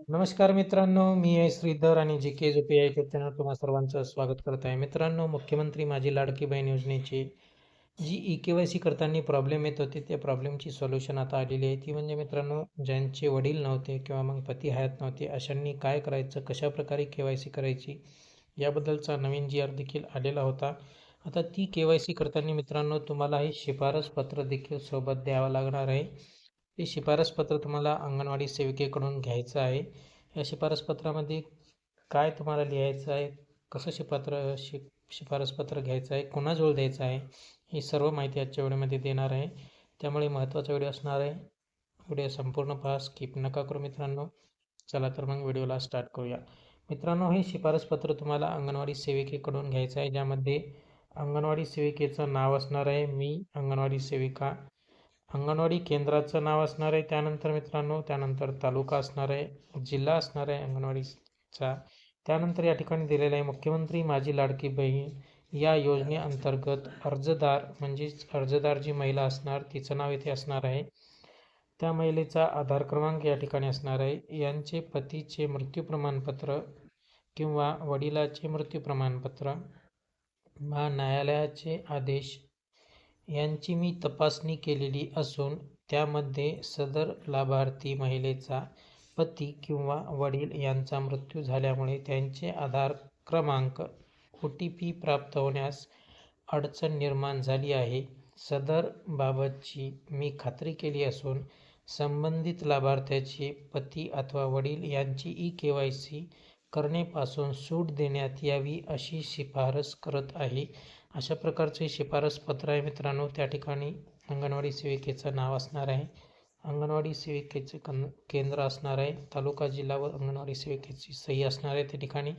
नमस्कार मित्रांनो मी आहे श्रीधर आणि G K P I channel तुम्हा सर्वांचं स्वागत करत आहे. मित्रांनो मुख्यमंत्री माझी लाडकी बहीण योजनेची जी ई के वाय सी करताना प्रॉब्लेम येत होते त्या प्रॉब्लेमची सोल्युशन आता आलेली आहे. ती म्हणजे मित्रांनो ज्यांचे वडील नव्हते किंवा मग पती हयात नव्हते अशांनी काय करायचं कशा प्रकारे के वाय सी करायची याबद्दलचा नवीन जी आर देखील आलेला होता. आता ती के वाय सी करताना मित्रांनो तुम्हाला हे शिफारस पत्र देखील सोबत द्यावं लागणार आहे. हे शिफारसपत्र तुम्हाला अंगणवाडी सेविकेकडून घ्यायचं आहे. या शिफारसपत्रामध्ये काय तुम्हाला लिहायचं आहे? कसं शिपात्र शि शिफारसपत्र घ्यायचं आहे? कोणाजवळ द्यायचं आहे? ही सर्व माहिती आजच्या व्हिडिओमध्ये देणार आहे. त्यामुळे महत्त्वाचा व्हिडिओ असणार आहे. व्हिडिओ संपूर्ण पहा स्किप नका करू मित्रांनो. चला तर मग व्हिडिओला स्टार्ट करूया. मित्रांनो हे शिफारसपत्र तुम्हाला अंगणवाडी सेविकेकडून घ्यायचं आहे ज्यामध्ये अंगणवाडी सेविकेचं नाव असणार आहे. मी अंगणवाडी सेविका. अंगणवाडी केंद्राचं नाव असणार आहे. त्यानंतर मित्रांनो त्यानंतर तालुका असणार आहे जिल्हा असणार आहे अंगणवाडीचा. त्यानंतर या ठिकाणी दिलेलं आहे मुख्यमंत्री माझी लाडकी बहीण या योजनेअंतर्गत अर्जदार म्हणजेच अर्जदार जी महिला असणार तिचं नाव इथे असणार आहे. त्या महिलेचा आधार क्रमांक या ठिकाणी असणार आहे. यांचे पतीचे मृत्यू प्रमाणपत्र किंवा वडिलाचे मृत्यू प्रमाणपत्र वा न्यायालयाचे आदेश यांची मी तपासणी केलेली असून त्यामध्ये सदर लाभार्थी महिलेचा पती किंवा वडील यांचा मृत्यू झाल्यामुळे त्यांचे आधार क्रमांक ओ टी पी प्राप्त होण्यास अडचण निर्माण झाली आहे. सदर बाबतची मी खात्री केली असून संबंधित लाभार्थ्याचे पती अथवा वडील यांची ई के वाय सी करणेपासून सूट देण्यात यावी अशी शिफारस करत आहे. अशा प्रकारचे शिफारसपत्र आहे मित्रांनो. त्या ठिकाणी अंगणवाडी सेविकेचं नाव असणार आहे. अंगणवाडी सेविकेचे कन केंद्र असणार आहे. तालुका जिल्हा व अंगणवाडी सेविकेची सही असणार आहे त्या ठिकाणी.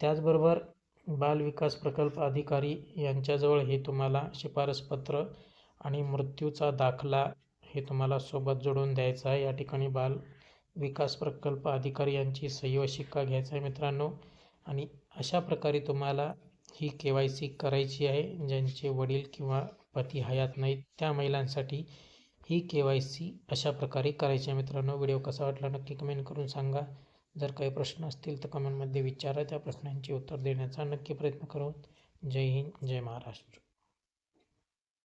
त्याचबरोबर बाल विकास प्रकल्प अधिकारी यांच्याजवळ हे तुम्हाला शिफारसपत्र आणि मृत्यूचा दाखला हे तुम्हाला सोबत जोडून द्यायचा आहे. या ठिकाणी बाल विकास प्रकल्प अधिकारी यांची सही व शिक्का घ्यायचा आहे मित्रांनो. आणि अशा प्रकारे तुम्हाला ही के वाय सी करायची आहे. ज्यांचे वडील किंवा पती हयात नाहीत त्या महिलांसाठी ही के वाय सी अशा प्रकारे करायची आहे मित्रांनो. व्हिडिओ कसा वाटला नक्की कमेंट करून सांगा. जर काही प्रश्न असतील तर कमेंटमध्ये विचारा. त्या प्रश्नांची उत्तर देण्याचा नक्की प्रयत्न करू. जय हिंद जय महाराष्ट्र.